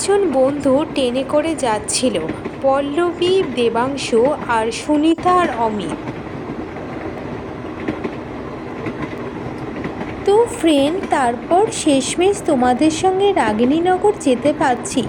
চারজন বন্ধু ট্রেনে করে যাচ্ছিল, পল্লবী, দেবাংশু আর সুনিতা আর অমিত। তো ফ্রেন্ড তারপর শেষমেশ তোমাদের সঙ্গে রাগিনীনগর যেতে পারছি।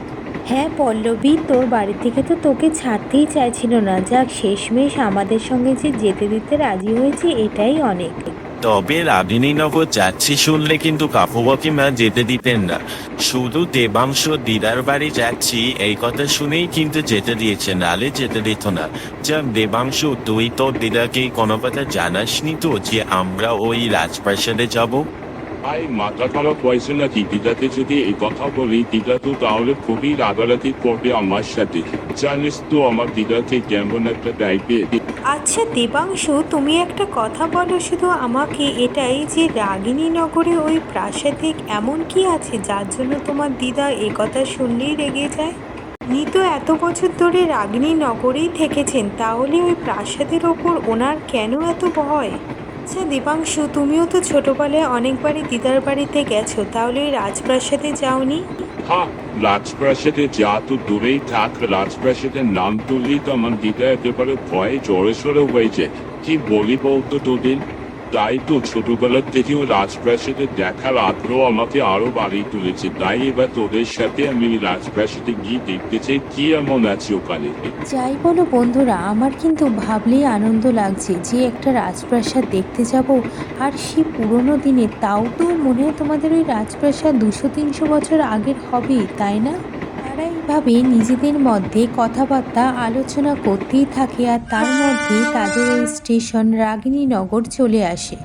হ্যাঁ পল্লবী, তোর বাড়ি থেকে তো তোকে ছাড়তেই চাইছিল না। যাক, শেষমেশ আমাদের সঙ্গে যে যেতে দিতে রাজি হয়েছে, এটাই অনেক। তবে রাগিনীনগর যাচ্ছি শুনলে কিন্তু কাকুবাকিমা যেতে দিতেন না। শুধু দেবাংশ দিদার বাড়ি যাচ্ছি, এই কথা শুনেই কিন্তু যেতে দিয়েছে, নালে যেতে দিত না। যা দেবাংশ, তুই তো দিদাকে কোনো কথা জানাসনি তো যে আমরা ওই রাজপ্রাসাদে যাব। ভাই মাথা খারাপ হয়েছে না দিদাতে যদি এই কথা বলি, দিদা তো তাহলে খুবই রাগারাগি করবে আমার সাথে। জানিস তো আমার দিদাকে কেমন একটা টাইপের আচ্ছা দেবাংশু, তুমি একটা কথা বলো শুধু আমাকে, এটাই যে রাগিনী নগরে ওই প্রাসাদে এমন কি আছে, যার জন্য তোমার দিদা এ কথা শুনলেই রেগে যায়? উনি তো এত বছর ধরে রাগিনী নগরেই থেকেছেন, তাহলে ওই প্রাসাদের ওপর ওনার কেন এত ভয়? আচ্ছা দীপাংশু, তুমিও তো ছোটবেলে অনেকবারই দিদার বাড়িতে গেছো, তাহলে ওই রাজপ্রাসাদে যাওনি? হ্যাঁ রাজপ্রাসাদে যা তো দূরেই থাক, রাজপ্রাসাদের নাম তুললেই তো আমার দিদা একেবারে ভয়ে জোরে সরে হয়েছে। কি বলি বলতো তোদের তাই তো ছোটবেলার থেকেও রাজপ্রাসাদে দেখার আগ্রহ আমাকে আরও বাড়িয়ে তুলেছে। তাই এবার তোদের সাথে আমি রাজপ্রাসাদে গিয়ে দেখতে চাই কি এমন আছে ওখানে। যাই বলো বন্ধুরা, আমার কিন্তু ভাবলেই আনন্দ লাগছে যে একটা রাজপ্রাসাদ দেখতে যাব আর সেই পুরনো দিনে। তাও তো মনে হয় তোমাদের ওই রাজপ্রাসাদ দুশো তিনশো বছর আগের হবেই, তাই না? তারা নিজেদের মধ্যে কথাবার্তা, আলোচনা করতেই থাকে আর তার মধ্যে তাদের ওই স্টেশন রাগিনীনগর চলে আসে।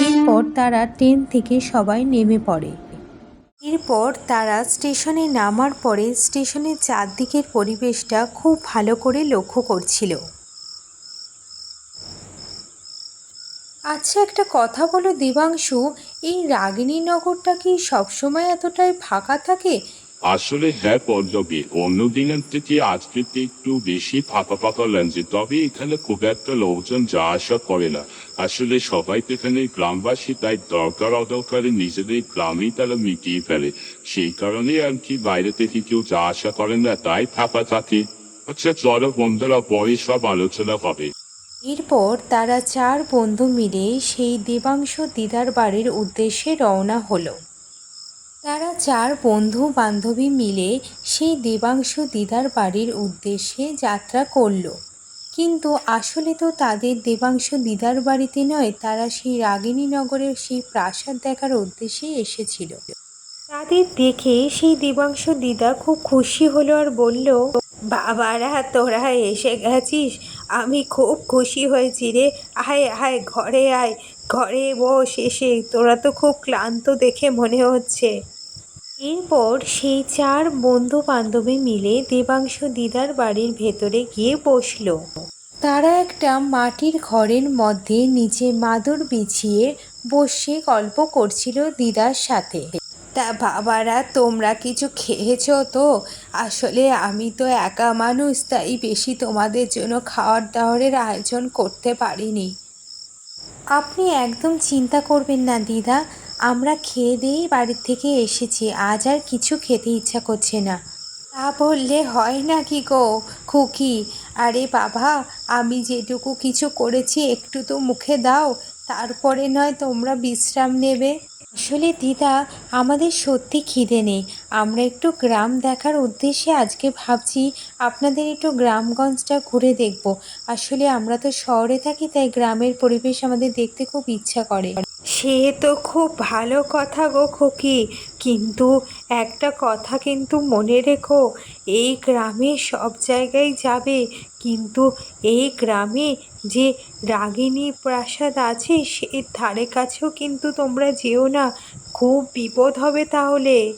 এরপর তারা ট্রেন থেকে সবাই নেমে পড়ে। এরপর তারা স্টেশনে নামার পরে স্টেশনের চারদিকের পরিবেশটা খুব ভালো করে লক্ষ্য করছিল। আচ্ছা একটা কথা বলো দেবাংশু, এই রাগিনী নগরটা কি সবসময় এতটাই ফাঁকা থাকে? আসলে হ্যাঁ পল্লবী অন্য দিনের থেকে আজকে একটু বেশি ফাঁকা ফাঁকা লাগছে তবে এখানে খুব একটা লোকজন যা আসা করে না। আসলে সবাই তো এখানে গ্রামবাসী, তাই দরকার অদরকারে নিজেদের গ্রামেই তারা মিটিয়ে ফেলে। সেই কারণে আর কি বাইরে থেকে কেউ যা আসা করে না, তাই ফাঁকা থাকে। আচ্ছা চলো বন্ধুরা, পরে সব আলোচনা হবে। এরপর তারা চার বন্ধু মিলে সেই দেবাংশ দিদার বাড়ির উদ্দেশ্যে রওনা হলো। তারা চার বন্ধু বান্ধবী মিলে সেই দেবাংশ দিদার বাড়ির উদ্দেশ্যে যাত্রা করল। কিন্তু আসলে তো তাদের দেবাংশ দিদার বাড়িতে নয়, তারা সেই রাগিনী নগরের সেই প্রাসাদ দেখার উদ্দেশ্যে এসেছিল। তাদের দেখে সেই দেবাংশ দিদা খুব খুশি হলো আর বলল, বাবারা, তোরা এসে গেছিস? আমি খুব খুশি হয়েছি রে। আয় আয়, ঘরে আয়। ঘরে বস এসে, তোরা তো খুব ক্লান্ত দেখে মনে হচ্ছে। এরপর সেই চার বন্ধু বান্ধবী মিলে দেবাংশ দিদার বাড়ির ভেতরে গিয়ে বসল। তারা একটা মাটির ঘরের মধ্যে নিচে মাদুর বিছিয়ে বসে গল্প করছিল দিদার সাথে। তা বাবারা, তোমরা কিছু খেয়েছো তো? আসলে আমি তো একা মানুষ, তাই বেশি তোমাদের জন্য খাওয়ার দাওয়ারের আয়োজন করতে পারিনি। আপনি একদম চিন্তা করবেন না, দিদা। আমরা খেয়ে দিয়েই বাড়ির থেকে এসেছি। আজ আর কিছু খেতে ইচ্ছা করছে না। তা বললে হয় না কি গো খুকি? আরে বাবা, আমি যেটুকু কিছু করেছি একটু তো মুখে দাও, তারপরে নয় তোমরা বিশ্রাম নেবে। আসলে দিদা, আমাদের সত্যি খিদে নেই। আমরা একটু গ্রাম দেখার উদ্দেশ্যে আজকে ভাবছি আপনাদের একটু গ্রামগঞ্জটা ঘুরে দেখব। আসলে আমরা তো শহরে থাকি, তাই গ্রামের পরিবেশ আমাদের দেখতে খুব ইচ্ছা করে। সে তো খুব ভালো কথা গো খুকি, কিন্তু একটা কথা কিন্তু মনে রেখো, এই গ্রামে সব জায়গায় যাবে, কিন্তু এই গ্রামে যে রাগিনী প্রাসাদ আছে, সে ধারে কাছেও কিন্তু তোমরা যেও না। খুব বিপদ হবে তাহলে।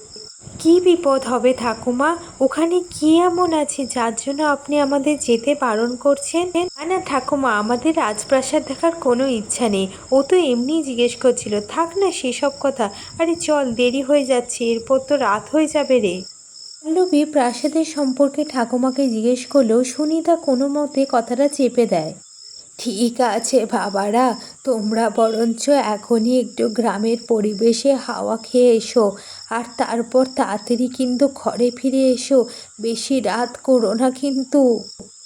কি বিপদ হবে ঠাকুমা? ওখানে কি এমন আছে যার জন্য আপনি আমাদের যেতে বারণ করছেন? না না ঠাকুমা, আমাদের রাজপ্রাসাদ দেখার কোনো ইচ্ছা নেই। ও তো এমনিই জিজ্ঞেস করছিল, থাক না সেসব কথা। আরে চল, দেরি হয়ে যাচ্ছে, এরপর তো রাত হয়ে যাবে রে। পল্লবী প্রাসাদের সম্পর্কে ঠাকুমাকে জিজ্ঞেস করলেও সুনিতা কোনো মতে কথাটা চেপে দেয়। ঠিক আছে বাবারা, তোমরা বরঞ্চ এখনই একটু গ্রামের পরিবেশে হাওয়া খেয়ে এসো। আর তারপর তাড়াতাড়ি কিন্তু ঘরে ফিরে এসো। বেশি রাত করো না কিন্তু।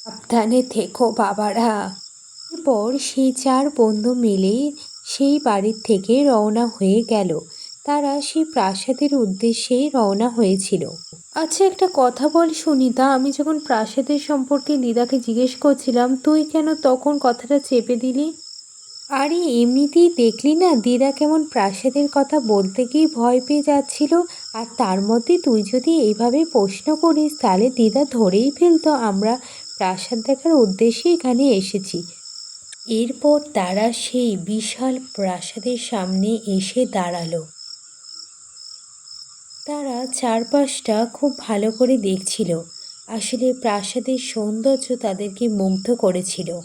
সাবধানে থেকো বাবারা। এরপর সেই চার বন্ধু মিলে সেই বাড়ির থেকে রওনা হয়ে গেল। তারা সেই প্রাসাদের উদ্দেশ্যেই রওনা হয়েছিল। আচ্ছা একটা কথা বল সুনিতা। আমি যখন প্রাসাদের সম্পর্কে দিদাকে জিজ্ঞেস করছিলাম, তুই কেন তখন কথাটা চেপে দিলি? আরে, এমনিতেই দেখলি না দিদা কেমন প্রাসাদের কথা বলতে গিয়ে ভয় পেয়ে যাচ্ছিল? আর তার মধ্যে তুই যদি এইভাবে প্রশ্ন করিস, তাহলে দিদা ধরেই ফেলতো আমরা। প্রাসাদ দেখার উদ্দেশ্যে এখানে এসেছি। এরপর তারা সেই বিশাল প্রাসাদের সামনে এসে দাঁড়াল। তারা চারপাশটা খুব ভালো করে দেখছিল। আসলে প্রাসাদের সৌন্দর্য তাদেরকে মুগ্ধ করেছিল।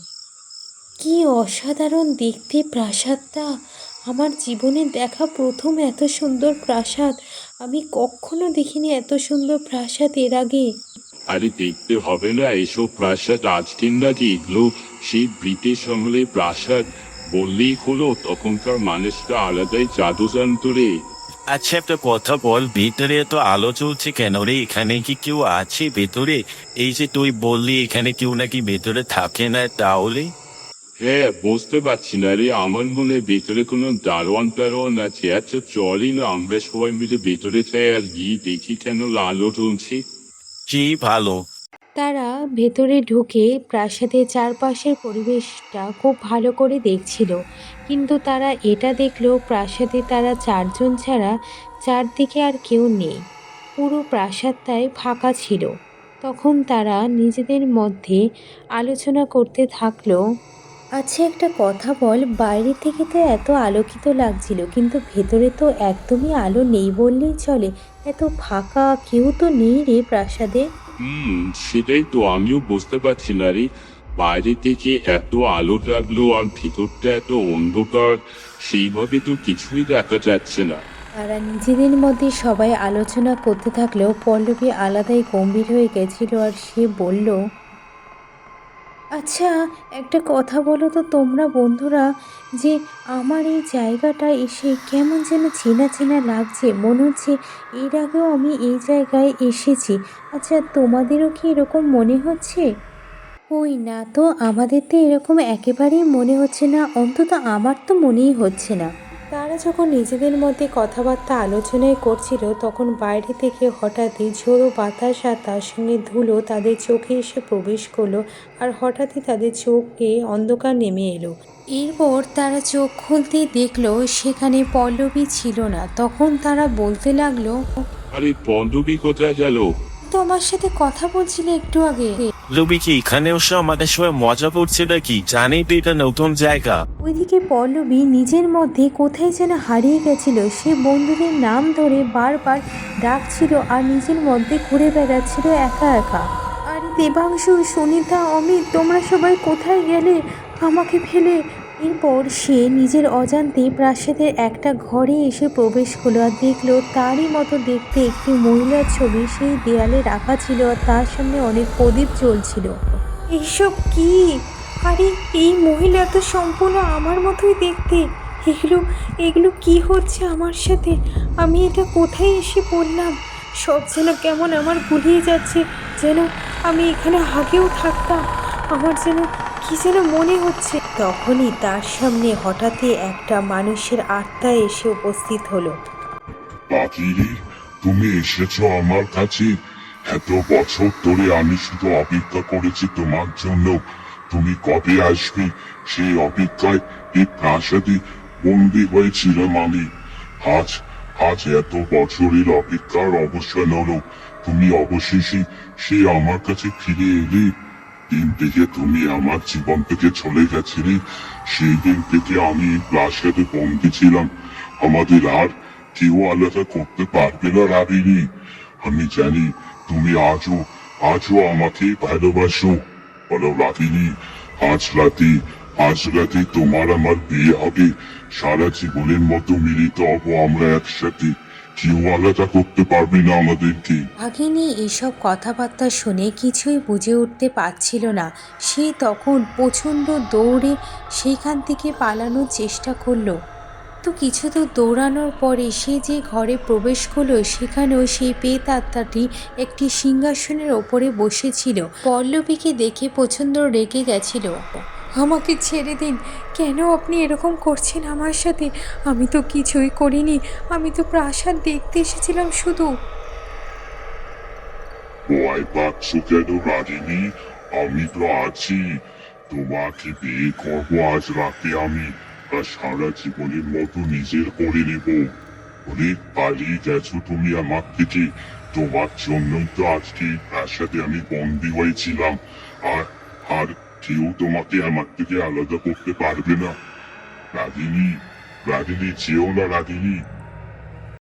কি অসাধারণ দেখতে প্রাসাদটা! আমার জীবনে দেখা প্রথম এত সুন্দর প্রাসাদ। আমি কখনো দেখিনি এত সুন্দর প্রাসাদ এর আগে। আরে দেখতে হবে না, এসব প্রাসাদ আজকের নাকি এগুলো সেই ব্রিটিশ আমলে প্রাসাদ। বললেই হলো, তখনকার মানুষটা আলাদাই জাদু জানতো রে। আচ্ছা একটা কথা বল ভিতরে তো আলো চলছে কেন রে? এখানে কি কেউ আছে ভেতরে? এই যে তুই বললি এখানে কেউ নাকি ভেতরে থাকে না তাহলে? হ্যাঁ বুঝতে পারছি না রে। আমার মনে হয় ভেতরে কোনো দারোয়ান টারোয়ান আছে। আচ্ছা চলই না আমরা সবাই মিলে ভেতরে যাই আর গিয়ে দেখি কেন আলো চলছে কি ভালো। তারা ভেতরে ঢুকে প্রাসাদের চারপাশের পরিবেশটা খুব ভালো করে দেখছিল। কিন্তু তারা এটা দেখল প্রাসাদে তারা চারজন ছাড়া চারদিকে আর কেউ নেই। পুরো প্রাসাদটাই ফাঁকা ছিল। তখন তারা নিজেদের মধ্যে আলোচনা করতে থাকল আচ্ছা একটা কথা বল বাইরে থেকে তো এত আলোকিত লাগছিল, কিন্তু ভেতরে তো একদমই আলো নেই বললেই চলে। এত ফাঁকা কেউ তো নেই রে প্রাসাদে। হুম, সেটাই তো আমিও বুঝতে পারছি না রে। বাইরে থেকে এত আলো লাগল আর ভিতরটা এত অন্ধকার, সেইভাবে তো কিছুই দেখা যাচ্ছে না। তারা নিজেদের মধ্যে সবাই আলোচনা করতে থাকলেও পল্লবী আলাদাই গম্ভীর হয়ে গেছিল আর সে বলল আচ্ছা একটা কথা বলো তো তোমরা বন্ধুরা, যে আমার এই জায়গাটা এসে কেমন যেন চেনা চেনা লাগছে, মনে হচ্ছে এর আগেও আমি এই জায়গায় এসেছি। আচ্ছা তোমাদেরও কি এরকম মনে হচ্ছে? ওই না তো, আমাদের তো এরকম একেবারেই মনে হচ্ছে না, অন্তত আমার তো মনেই হচ্ছে না। তারা যখন নিজেদের মধ্যে কথাবার্তা আলোচনায় করছিল তখন বাইরে থেকে হঠাৎই ঝোড়ো বাতাস আর তার সঙ্গে ধুলো তাদের চোখে এসে প্রবেশ করল আর হঠাৎই তাদের চোখে অন্ধকার নেমে এলো। এরপর তারা চোখ খুলতেই দেখল সেখানে পল্লবী ছিল না। তখন তারা বলতে লাগল আরে পণ্ডবী কোথায় গেল? তো আমার সাথে কথা বলছিলে একটু আগে। রবি কি এখানেও সে আমাদের সবাই মজা করছে নাকি? জানি তো এটা নতুন জায়গা। ওইদিকে পল্লবী নিজের মধ্যে কোথায় যেন হারিয়ে গেছিল, সে বন্ধুদের নাম ধরে বারবার ডাকছিল আর নিজের মধ্যে ঘুরে বেড়াচ্ছিল একা একা। আর দেবাংশু, সুনিতা, অমিত, তোমরা সবাই কোথায় গেলে? আমাকে ফেলে এরপর সে নিজের অজান্তে প্রাসাদের একটা ঘরে এসে প্রবেশ করল আর দেখল তারই মতো দেখতে একটি মহিলার ছবি সেই দেয়ালে রাখা ছিল আর তার সামনে অনেক প্রদীপ জ্বলছিল। এইসব কি? আরে, এই মহিলা তো সম্পূর্ণ আমার মতোই দেখতে। এগুলো এগুলো কি হচ্ছে আমার সাথে? আমি এটা কোথায় এসে পড়লাম? সব যেন কেমন আমার গুলিয়ে যাচ্ছে, যেন আমি এখানে আগেও থাকতাম। আমার যেন কি যেন মনে হচ্ছে। তখনই তার সামনে হঠাৎই একটা মানুষের আত্মা এসে উপস্থিত হলো। তুমি এসেছ আমার কাছে। এত বছর ধরে আমি শুধু অপেক্ষা করেছি তোমার জন্য। তুমি কবে আসবে? সেই অপেক্ষায় এই প্রাসাদে বন্দি হয়েছিলাম আমি। আজ আজ এত বছরের অপেক্ষার অবসান হলো। তুমি অবশেষে সে আমার কাছে ফিরে এলে। দিন থেকে তুমি আমার জীবন থেকে চলে গেছিলে, সেই দিন থেকে আমি এই বন্দি ছিলাম। আমাদের আর কেউ আলাদা করতে পারবে না রাবিনি আমি জানি তুমি আজও আজও আমাকে ভালোবাসো। বলো রাবিনি আজ রাতে আজ রাতে তোমার আমার বিয়ে হবে। সারা জীবনের মতো মিলিত হব আমরা একসাথে। কেউ করতে পারবে না আমাদেরকে ভাগিনী, এসব কথাবার্তা শুনে কিছুই বুঝে উঠতে পারছিল না। সে তখন প্রচণ্ড দৌড়ে সেইখান থেকে পালানোর চেষ্টা করল। তো কিছু দূর দৌড়ানোর পরে সে যে ঘরে প্রবেশ করল, সেখানেও সেই পেত আত্মাটি একটি সিংহাসনের ওপরে বসেছিল। পল্লবীকে দেখে প্রচণ্ড রেগে গেছিল। আমাকে ছেড়ে দিন। কেন আপনি এরকম করছেন আমার সাথে? আমি তো কিছুই করিনি। আমি তো প্রাসাদ দেখতে এসেছিলাম শুধু। আমি তো আছি। তোমাকে বিয়ে করব আজ রাতে আমি। আর সারা জীবনের মতো নিজের করে নেব। অনেক পালিয়ে গেছো তুমি আমার থেকে। তোমার জন্যই তো আজকে প্রাসাদে আমি বন্দি হয়েছিলাম। আর আর কেউ তোমাকে আমার থেকে আলাদা করতে পারবে না। রাগিনী রাগিনী যেও না রাগিনী।